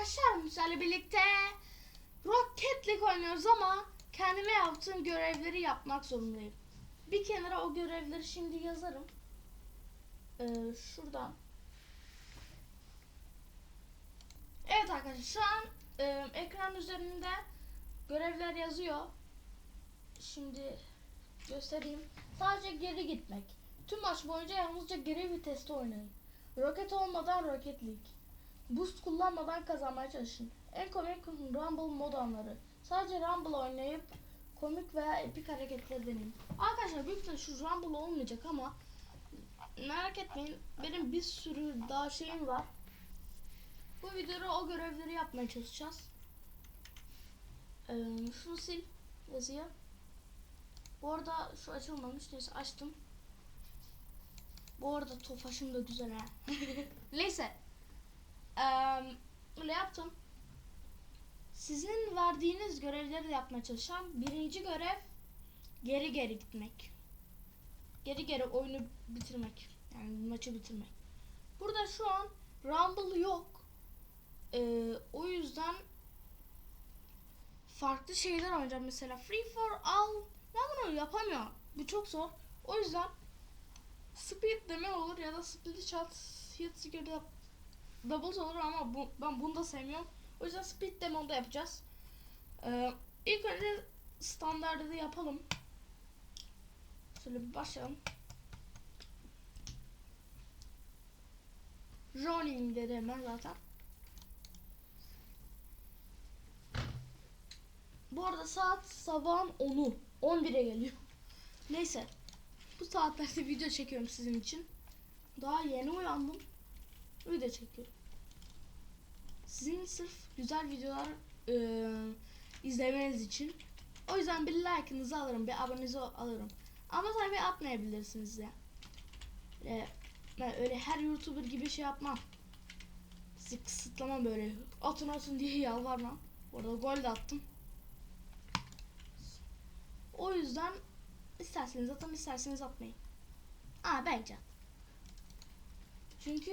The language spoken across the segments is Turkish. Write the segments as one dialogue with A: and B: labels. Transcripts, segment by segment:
A: arkadaşlar sizlerle birlikte Rocket League oynuyoruz ama kendime yaptığım görevleri yapmak zorundayım. Bir kenara o görevleri şimdi yazarım. Ee, şuradan. Evet arkadaşlar şu an e, ekran üzerinde görevler yazıyor. Şimdi göstereyim. Sadece geri gitmek. Tüm maç boyunca yalnızca geri viteste oynayın. Roket olmadan Rocket League. Boost kullanmadan kazanmaya çalışın. En komik Rumble mod anları. Sadece Rumble oynayıp komik veya epik hareketler deneyin. Arkadaşlar büyük ihtimalle şu Rumble olmayacak ama merak etmeyin. Benim bir sürü daha şeyim var. Bu videoda o görevleri yapmaya çalışacağız. Ee, şunu sil yazıyor. Bu arada şu açılmamış. Neyse açtım. Bu arada tofaşım da güzel ha. Neyse. Öyle yaptım. Sizin verdiğiniz görevleri yapmaya çalışacağım. Birinci görev geri geri gitmek. Geri geri oyunu bitirmek. Yani maçı bitirmek. Burada şu an Rumble yok. Eee, o yüzden farklı şeyler oynayacağım. Mesela Free for All. Ben bunu yapamıyorum. Bu çok zor. O yüzden Speed deme olur ya da Split Shot Hit Security Doubles olur ama bu, ben bunu da sevmiyorum. O yüzden Speed Demo'da da yapacağız. Ee, ilk önce standardı da yapalım. Şöyle bir başlayalım. Rolling dedi hemen zaten. Bu arada saat sabahın 10'u. 11'e geliyor. Neyse. Bu saatlerde video çekiyorum sizin için. Daha yeni uyandım. Video çekiyorum. Sizin sırf güzel videolar e, izlemeniz için. O yüzden bir like'ınızı alırım, bir abonenizi alırım. Ama tabii atmayabilirsiniz ya. Öyle, ben öyle her YouTuber gibi şey yapmam. Sizi kısıtlamam böyle. Atın atın diye yalvarmam. Orada gol de attım. O yüzden isterseniz atın isterseniz atmayın. Aa bence at. Çünkü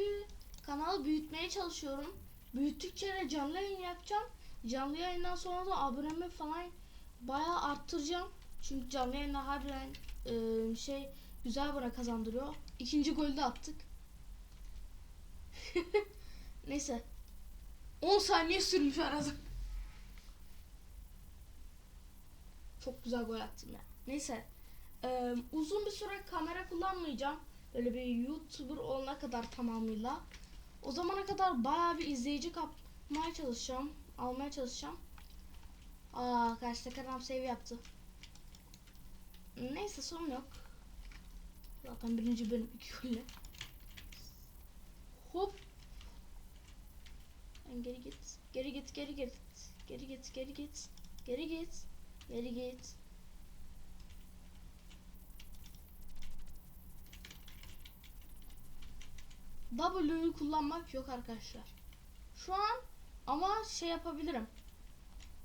A: kanalı büyütmeye çalışıyorum. Büyüttükçe de canlı yayın yapacağım. Canlı yayından sonra da abonemi falan bayağı arttıracağım. Çünkü canlı yayında harbiden e, şey güzel bana kazandırıyor. İkinci golü de attık. Neyse. 10 saniye sürmüş arada. Çok güzel gol attım ya. Neyse. Ee, uzun bir süre kamera kullanmayacağım. Böyle bir YouTuber olana kadar tamamıyla. O zamana kadar bayağı bir izleyici kapmaya çalışacağım. Almaya çalışacağım. Aa karşıdaki adam save yaptı. Neyse sorun yok. Zaten birinci bölüm iki golle. Hop. Sen geri git. Geri git, geri git. Geri git, geri git. Geri git. Geri git. W'yu kullanmak yok arkadaşlar. Şu an ama şey yapabilirim.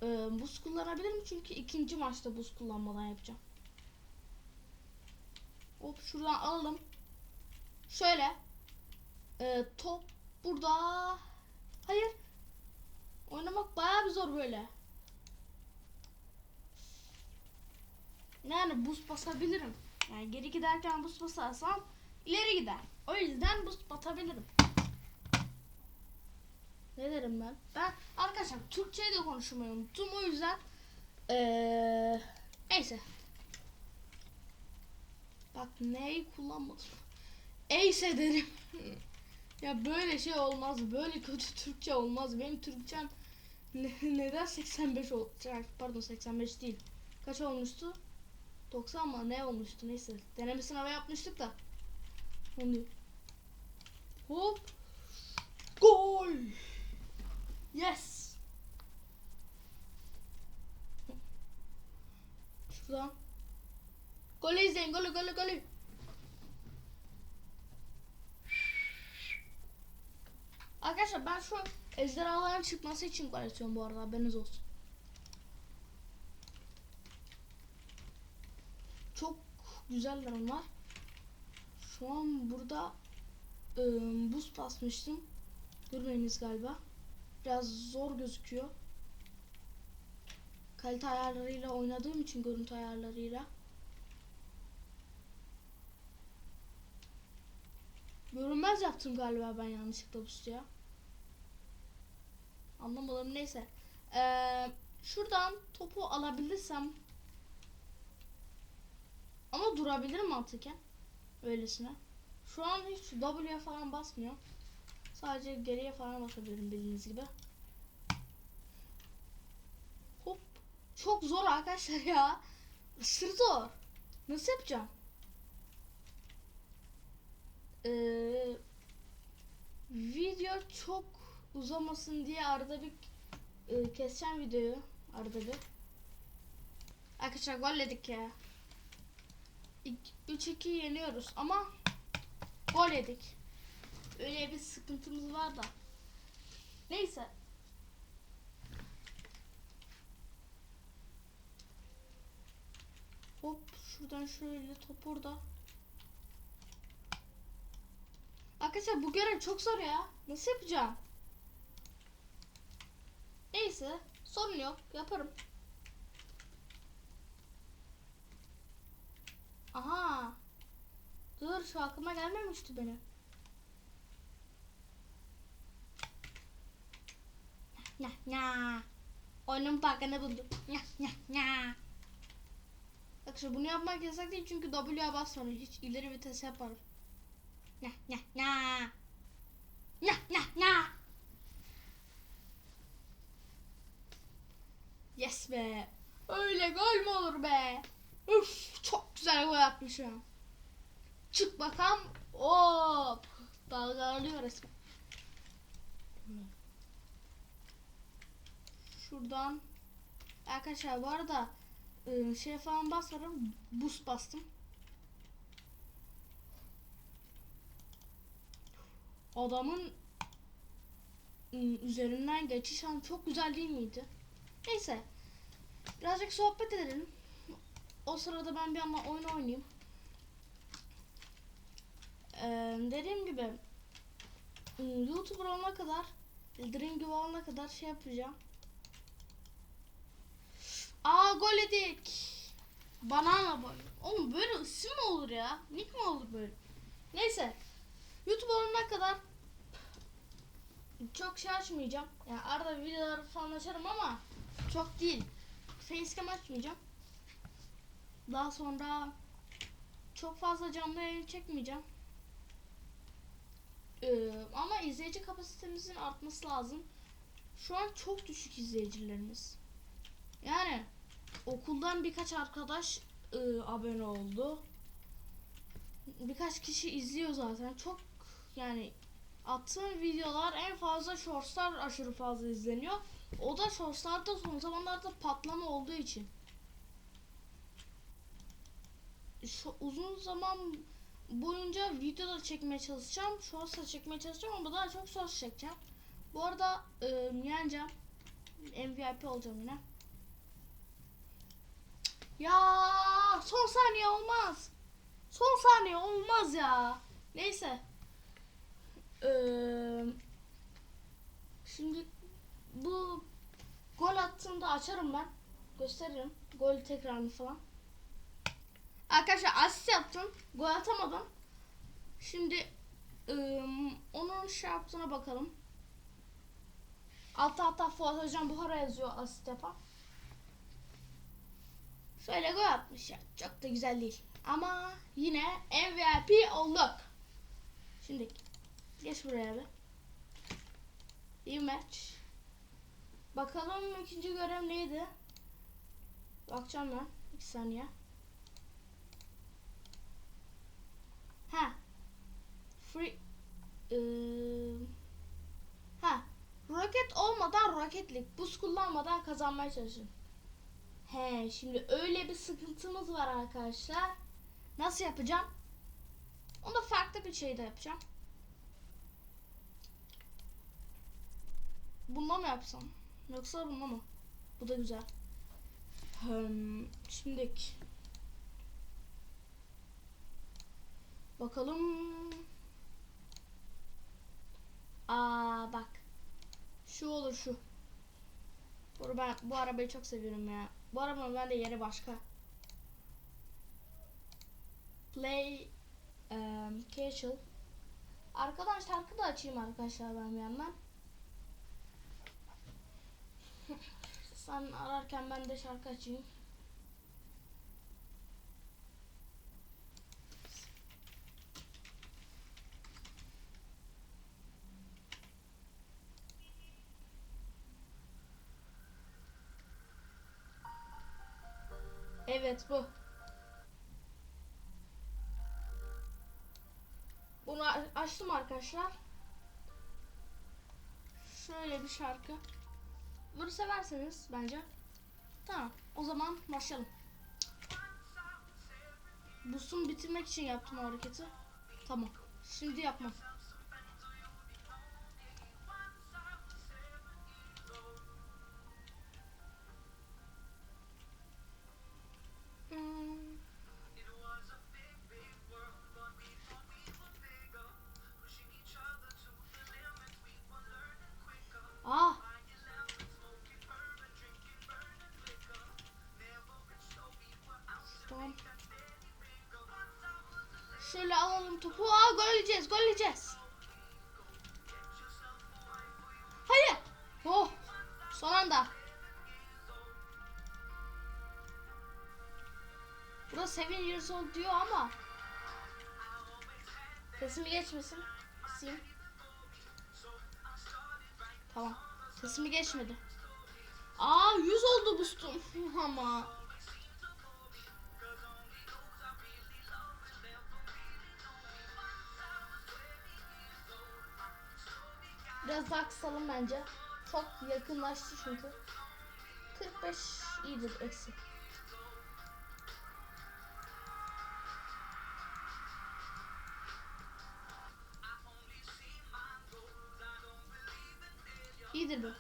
A: Ee, buz kullanabilirim çünkü ikinci maçta buz kullanmadan yapacağım. Hop şuradan alalım. Şöyle. Ee, top burada. Hayır. Oynamak bayağı bir zor böyle. Yani buz basabilirim. Yani geri giderken buz basarsam ileri gider. O yüzden buz batabilirim. Ne derim ben? Ben arkadaşlar Türkçeyi de konuşmayı unuttum. O yüzden ee, neyse. Bak neyi kullanmadım. Eyse derim. ya böyle şey olmaz. Böyle kötü Türkçe olmaz. Benim Türkçem ne, neden 85 oldu? Pardon 85 değil. Kaç olmuştu? 90 mı ne olmuştu neyse. Deneme sınavı yapmıştık da. Onu diyor. Hop. Gol. Yes. Şuradan. Golü izleyin golü golü golü. Arkadaşlar ben şu ejderhaların çıkması için gol atıyorum bu arada haberiniz olsun. Çok güzeller onlar. Şu an burada e, buz basmıştım. Görmeyiniz galiba. biraz zor gözüküyor. Kalite ayarlarıyla oynadığım için görüntü ayarlarıyla. Görünmez yaptım galiba ben yanlışlıkla bu suya. Anlamadım neyse. Ee, şuradan topu alabilirsem ama durabilirim mantıken öylesine. Şu an hiç W'ye falan basmıyor. Sadece geriye falan basabilirim bildiğiniz gibi. Hop. Çok zor arkadaşlar ya. Aşırı zor. Nasıl yapacağım? Ee, video çok uzamasın diye arada bir e, keseceğim videoyu. Arada bir. Arkadaşlar gol yedik ya. 3-2 yeniyoruz ama gol yedik. Öyle bir sıkıntımız var da. Neyse. Hop şuradan şöyle top orada. Arkadaşlar bu görev çok zor ya. Nasıl yapacağım? Neyse sorun yok yaparım. Aha. Dur şu aklıma gelmemişti benim. Nya nya. Oyunun parkını buldum. Nya nya nya. Arkadaşlar bunu yapmak yasak değil çünkü W'ye basmadım. Hiç ileri vites yaparım. Nya nya nya. Nya nya nya. Yes be. Öyle gol mü olur be? Üf çok güzel gol atmışım. Çık bakalım. Hop. Dalgalanıyor resmen. Şuradan. Arkadaşlar bu arada ıı, şey falan basmadım. Boost bastım. Adamın ıı, üzerinden geçiş an çok güzel değil miydi? Neyse. Birazcık sohbet edelim. O sırada ben bir ama oyun oynayayım. Ee, dediğim gibi YouTuber olana kadar Dream gibi olana kadar şey yapacağım. Aa gol yedik. Banana boy. Oğlum böyle isim mi olur ya? Nick mi olur böyle? Neyse. YouTube olana kadar çok şey açmayacağım. Yani arada videolar falan açarım ama çok değil. Facecam açmayacağım. Daha sonra çok fazla canlı yayın çekmeyeceğim. Ee, ama izleyici kapasitemizin artması lazım. Şu an çok düşük izleyicilerimiz. Yani okuldan birkaç arkadaş e, abone oldu. Birkaç kişi izliyor zaten. Çok yani attığım videolar en fazla shortslar aşırı fazla izleniyor. O da shortslarda son zamanlarda patlama olduğu için. Şu uzun zaman boyunca videolar çekmeye çalışacağım. Shorts da çekmeye çalışacağım ama daha çok shorts çekeceğim. Bu arada e, yeneceğim. MVP olacağım yine. Ya son saniye olmaz. Son saniye olmaz ya. Neyse. Ee, şimdi bu gol attığımda açarım ben. Gösteririm. Gol tekrarını falan. Arkadaşlar asist yaptım. Gol atamadım. Şimdi ıı, onun şey yaptığına bakalım. Altta hatta Fuat Hocam Buhara yazıyor asist yapan. Şöyle gol atmış ya. Çok da güzel değil. Ama yine MVP olduk. Şimdi geç buraya bir. İyi maç. Bakalım ikinci görev neydi? Bakacağım ben. Bir saniye. Ha. Free Iı, ha. Roket olmadan roketlik. Buz kullanmadan kazanmaya çalışın. He, şimdi öyle bir sıkıntımız var arkadaşlar. Nasıl yapacağım? Onu da farklı bir şeyde yapacağım. Bununla mı yapsam? Yoksa bununla mı? Bu da güzel. Hmm, şimdi bakalım. Aa bak. Şu olur şu. Bu, ben, bu arabayı çok seviyorum ya. Bu arabanın bende yeri başka. Play um, casual. Arkadan şarkı da açayım arkadaşlar ben bir yandan. Sen ararken ben de şarkı açayım. Evet bu. Bunu açtım arkadaşlar. Şöyle bir şarkı. Bunu severseniz bence. Tamam. O zaman başlayalım. Bus'un bitirmek için yaptım o hareketi. Tamam. Şimdi yapmam. Alalım topu. Aa gol yiyeceğiz, gol yiyeceğiz. Hayır. Oh. Son anda. Burada seven years old diyor ama sesimi geçmesin. Kısayım. Tamam. Sesimi geçmedi. Aa 100 oldu boostum ama. Biraz daha kısalım bence. Çok yakınlaştı çünkü. 45 iyidir eksi. İyidir bu.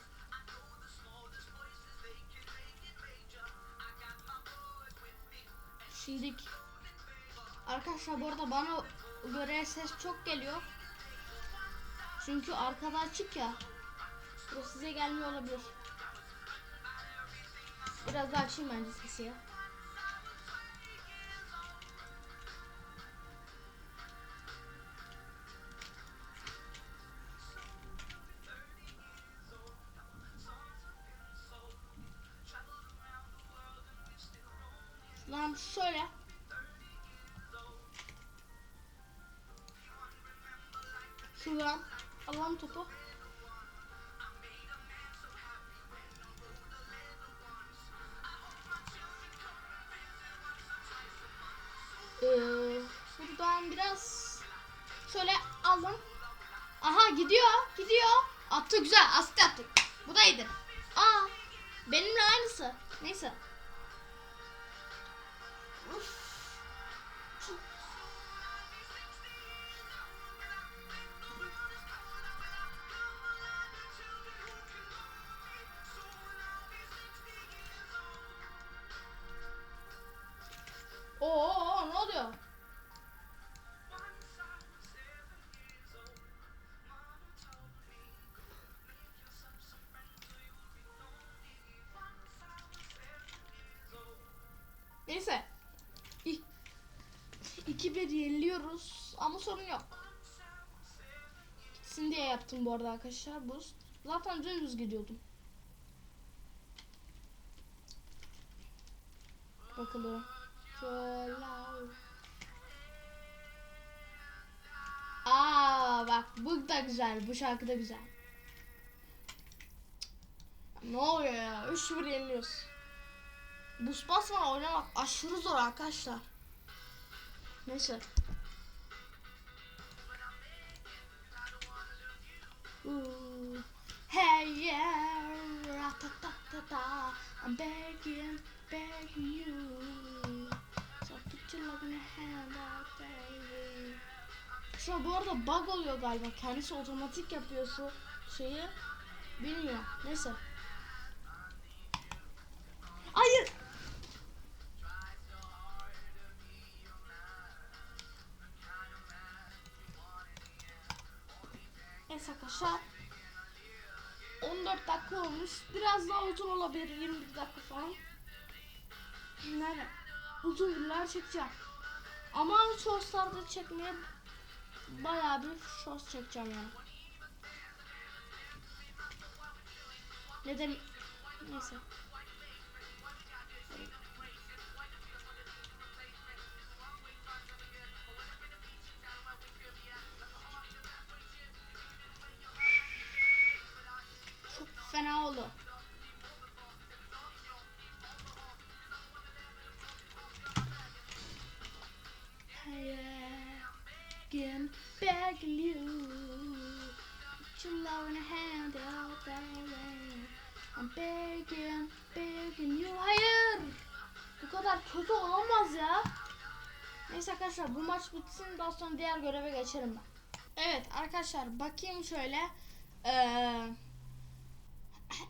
A: Şimdi arkadaşlar bu arada bana göre ses çok geliyor. Çünkü arkada açık ya. Burası size gelmiyor olabilir. Biraz daha açayım bence sesi ya. Şöyle aldım. Aha gidiyor, gidiyor. Attı güzel, asist attı. Bu da iyidir. Aa, benimle aynısı. Neyse. 2-1 yeniliyoruz ama sorun yok. Gitsin diye yaptım bu arada arkadaşlar. Bu zaten dümdüz gidiyordum. Bakalım. Aa bak bu da güzel. Bu şarkı da güzel. Ne oluyor ya? 3-1 yeniliyoruz. Buz basmadan oynamak aşırı zor arkadaşlar. Neyse. Hey yeah, ra-ta-ta-ta-ta. I'm begging, begging you. So put your love in your hand out, baby. Şu bu arada bug oluyor galiba. Kendisi otomatik yapıyor şu şeyi. Bilmiyorum. Neyse. Uzun olabilir 21 dakika falan. Nerede? Uzun videolar çekeceğim. Ama shortslarda çekmeye bayağı bir shorts çekeceğim yani. Neden? Neyse. Çok fena oldu. Again, begging you, put your love in a hand out there. I'm begging, begging you. Hayır. Bu kadar kötü olamaz ya. Neyse arkadaşlar bu maç bitsin daha sonra diğer göreve geçerim ben. Evet arkadaşlar bakayım şöyle. Ee,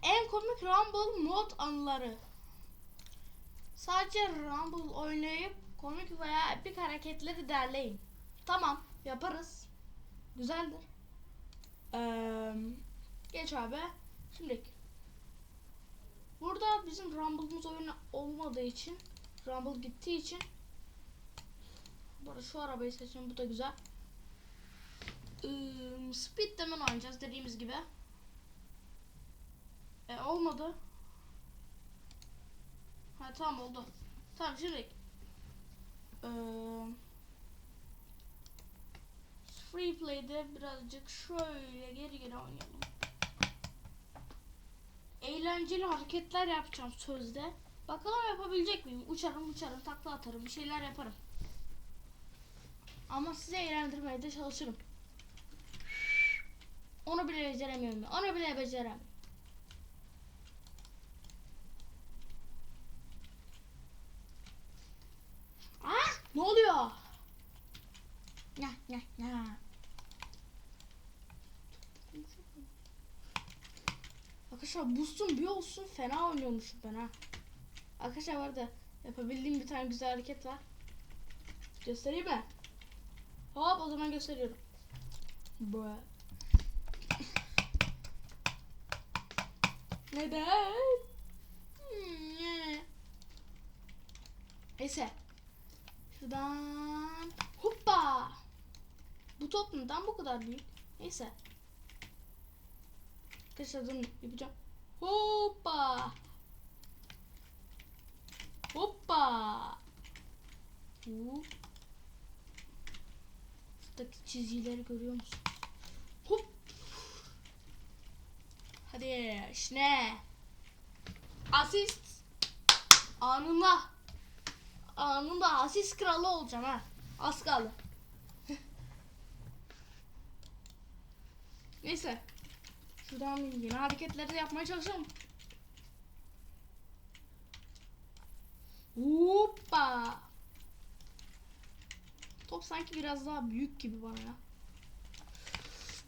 A: en komik Rumble mod anıları. Sadece Rumble oynayıp komik veya epik hareketleri derleyin. Tamam yaparız. Güzeldir. Ee, geç abi. Şimdi burada bizim Rumble'ımız oyunu olmadığı için Rumble gittiği için Burada şu arabayı seçiyorum. Bu da güzel. Ee, Speed Demon oynayacağız dediğimiz gibi. E, olmadı. Ha tamam oldu. Tamam şimdi ee, Free Play'de birazcık şöyle geri geri oynayalım. Eğlenceli hareketler yapacağım sözde. Bakalım yapabilecek miyim? Uçarım uçarım takla atarım bir şeyler yaparım. Ama sizi eğlendirmeye de çalışırım. Onu bile beceremiyorum. Onu bile beceremem. Ah! Ne oluyor? Ya ya. Arkadaşlar boost'um bir olsun fena oynuyormuşum ben ha. Arkadaşlar var da yapabildiğim bir tane güzel hareket var. Göstereyim mi? Hop o zaman gösteriyorum. Bra. Neden? Hmm. Neyse. Şuradan. Top neden bu kadar büyük? Neyse. Arkadaşlar durun yapacağım. Hoppa. Hoppa. Hop. Şuradaki çizgileri görüyor musun? Hop. Hadi işte. Asist. Anında. Anında asist kralı olacağım ha. Az kaldı. Neyse. Şuradan yeni hareketleri yapmaya çalışalım. Hoppa. Top sanki biraz daha büyük gibi bana ya.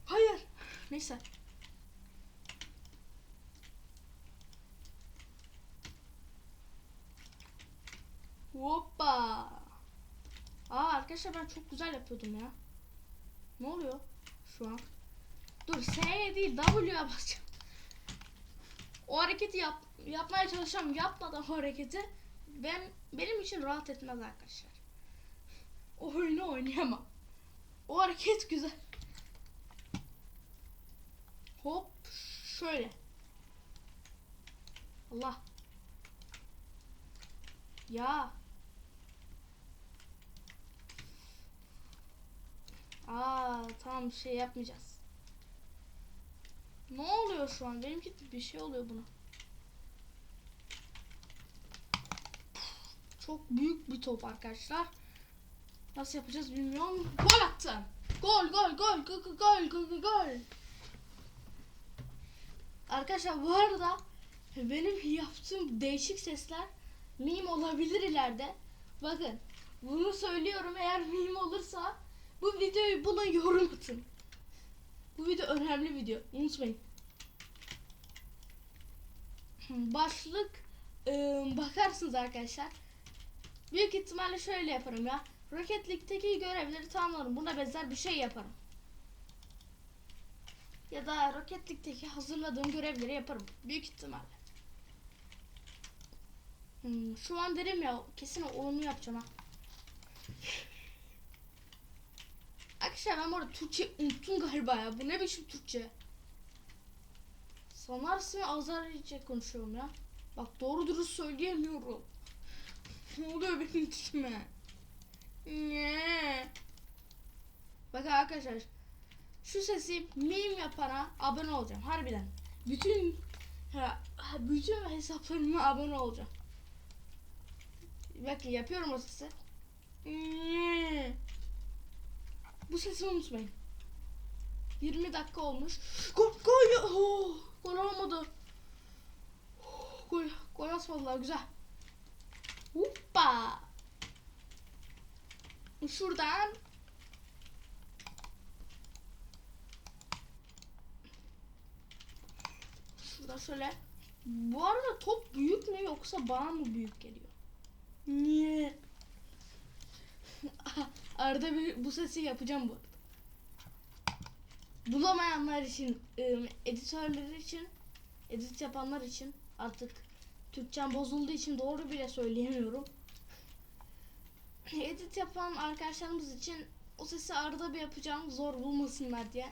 A: Hayır. Neyse. Hoppa. Aa arkadaşlar ben çok güzel yapıyordum ya. Ne oluyor şu an? Dur S değil W'ye basacağım. O hareketi yap, yapmaya çalışacağım. Yapmadan o hareketi ben benim için rahat etmez arkadaşlar. O oyunu oynayamam. O hareket güzel. Hop şöyle. Allah. Ya. Aa tamam şey yapmayacağız. Ne oluyor şu an? Benimki bir şey oluyor buna. Çok büyük bir top arkadaşlar. Nasıl yapacağız bilmiyorum. Gol attım. Gol gol gol gol gol gol gol. Arkadaşlar bu arada benim yaptığım değişik sesler meme olabilir ileride. Bakın bunu söylüyorum eğer meme olursa bu videoyu buna yorum atın. Bu video önemli video. Unutmayın. Başlık ıı, bakarsınız arkadaşlar. Büyük ihtimalle şöyle yaparım ya. Rocket League'deki görevleri tamamlarım. Buna benzer bir şey yaparım. ya da roketlikteki hazırladığım görevleri yaparım. Büyük ihtimalle. Hmm, şu an derim ya kesin onu yapacağım ha. Arkadaşlar ben bu arada Türkçe unuttum galiba ya. Bu ne biçim Türkçe? Sanarsın Azerice konuşuyorum ya. Bak doğru dürüst söyleyemiyorum. Ne oluyor benim içime? Ne? Bakın arkadaşlar şu sesi meme yapana abone olacağım harbiden. Bütün bütün hesaplarıma abone olacağım. Bakın yapıyorum o sesi. Bu sesi unutmayın. 20 dakika olmuş. Gol gol oh, gol olmadı. Oh, Gol gol atmadılar güzel. Hoppa. Şuradan Şuradan şöyle. Bu arada top büyük mü yoksa bana mı büyük geliyor? Niye? Arada bir bu sesi yapacağım bu. Bulamayanlar için, ım, editörler için, edit yapanlar için artık Türkçem bozulduğu için doğru bile söyleyemiyorum. Edit yapan arkadaşlarımız için o sesi arada bir yapacağım zor bulmasınlar diye.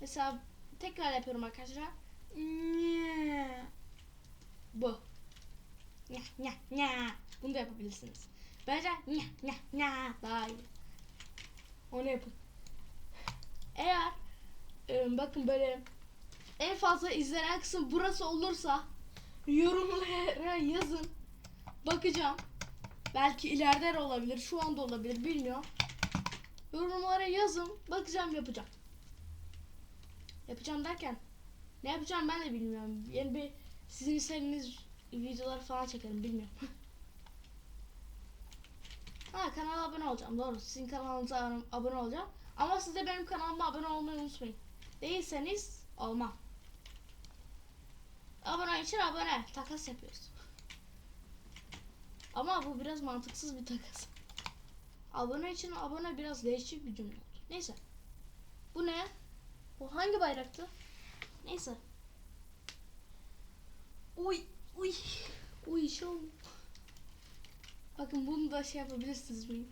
A: Mesela tekrar yapıyorum arkadaşlar. Bu. Nya nya nya. Bunu da yapabilirsiniz. Bence nya nya nya daha iyi. Onu yapın. Eğer e, bakın böyle en fazla izlenen kısım burası olursa yorumlara yazın. Bakacağım. Belki ileride de olabilir. Şu anda olabilir. Bilmiyorum. Yorumlara yazın. Bakacağım yapacağım. Yapacağım derken ne yapacağım ben de bilmiyorum. Yani bir sizin istediğiniz videolar falan çekerim bilmiyorum. ha kanala abone olacağım doğru. Sizin kanalınıza abone- olacağım. Ama siz de benim kanalıma abone olmayı unutmayın. Değilseniz olmam. Abone için abone. Takas yapıyoruz. Ama bu biraz mantıksız bir takas. Abone için abone biraz değişik bir cümle oldu. Neyse. Bu ne? Bu hangi bayraktı? Neyse. Uy uy uy şu. Bakın bunu da şey yapabilirsiniz mi?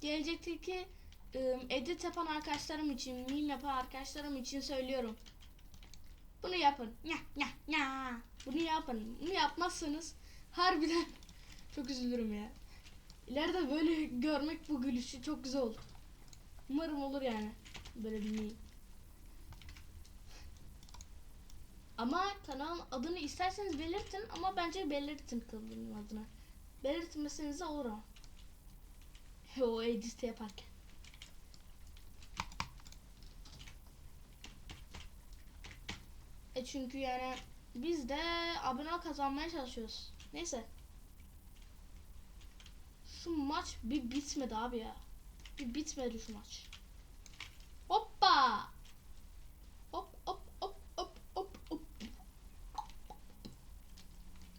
A: Gelecekteki ım, edit yapan arkadaşlarım için, meme yapan arkadaşlarım için söylüyorum. Bunu yapın. Nya nya nya. Bunu yapın. Bunu yapmazsanız harbiden çok üzülürüm ya. İleride böyle görmek bu gülüşü çok güzel olur. Umarım olur yani. Böyle bir meme. Ama kanalın adını isterseniz belirtin ama bence belirtin kanalın adını. Belirtmeseniz de olur ama. o edit yaparken. E çünkü yani biz de abone kazanmaya çalışıyoruz. Neyse. Şu maç bir bitmedi abi ya. Bir bitmedi şu maç. Hoppa. Hop hop hop hop hop hop.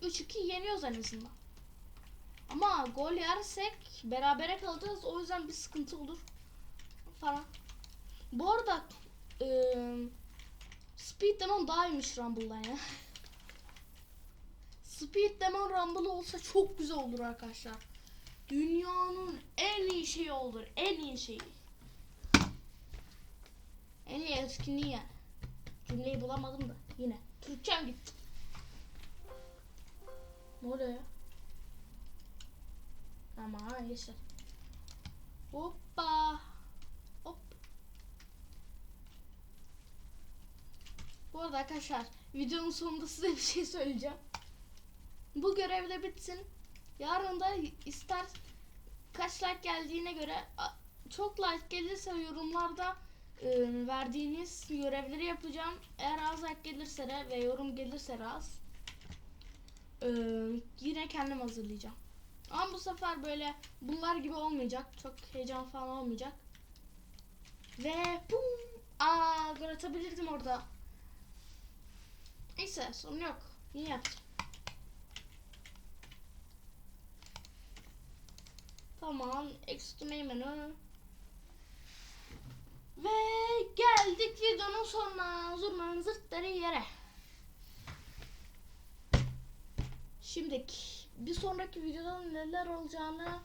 A: 3-2 yeniyoruz en azından. Ama gol yersek berabere kalacağız. O yüzden bir sıkıntı olur. Falan. Bu arada ıı, Speed Demon daha iyiymiş Rumble'dan ya. Speed Demon Rumble olsa çok güzel olur arkadaşlar. Dünyanın en iyi şeyi olur. En iyi şeyi. En iyi etkinliği yani. Cümleyi bulamadım da yine. Türkçem gitti. Ne oluyor ya? Ama geçti. Hoppa. Hop. Bu arada arkadaşlar videonun sonunda size bir şey söyleyeceğim. Bu görev de bitsin. Yarın da ister kaç like geldiğine göre çok like gelirse yorumlarda e, verdiğiniz görevleri yapacağım. Eğer az like gelirse de ve yorum gelirse de az e, yine kendim hazırlayacağım. Ama bu sefer böyle bunlar gibi olmayacak. Çok heyecan falan olmayacak. Ve bum! Aa gol atabilirdim orada. Neyse sorun yok. Yine yapacağım. Tamam. Extreme menü. Ve geldik videonun sonuna. Zurnanın zırtları yere. Şimdi bir sonraki videoda neler olacağını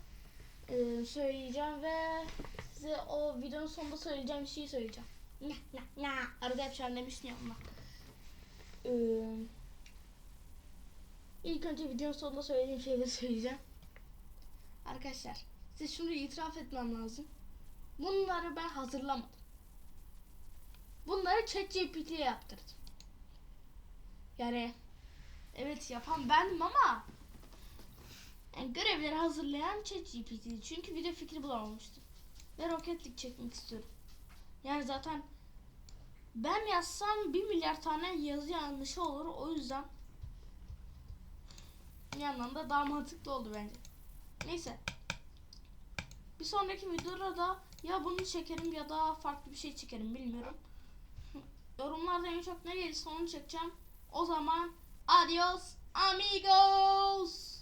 A: e, söyleyeceğim ve size o videonun sonunda söyleyeceğim şeyi söyleyeceğim. Ne ne ne arada yapacağım demiştim ya onunla. Ee, ilk önce videonun sonunda söylediğim şeyleri söyleyeceğim. Arkadaşlar size şunu itiraf etmem lazım. Bunları ben hazırlamadım. Bunları ChatGPT'ye yaptırdım. Yani evet yapan bendim ama yani görevleri hazırlayan ChatGPT'ydi. Çünkü video fikri bulamamıştım. Ve roketlik çekmek istiyorum. Yani zaten ben yazsam bir milyar tane yazı yanlışı olur. O yüzden bir yandan da daha mantıklı oldu bence. Neyse. Bir sonraki videoda da ya bunu çekerim ya da farklı bir şey çekerim bilmiyorum. Yorumlarda en çok ne gelirse onu çekeceğim. O zaman adios amigos.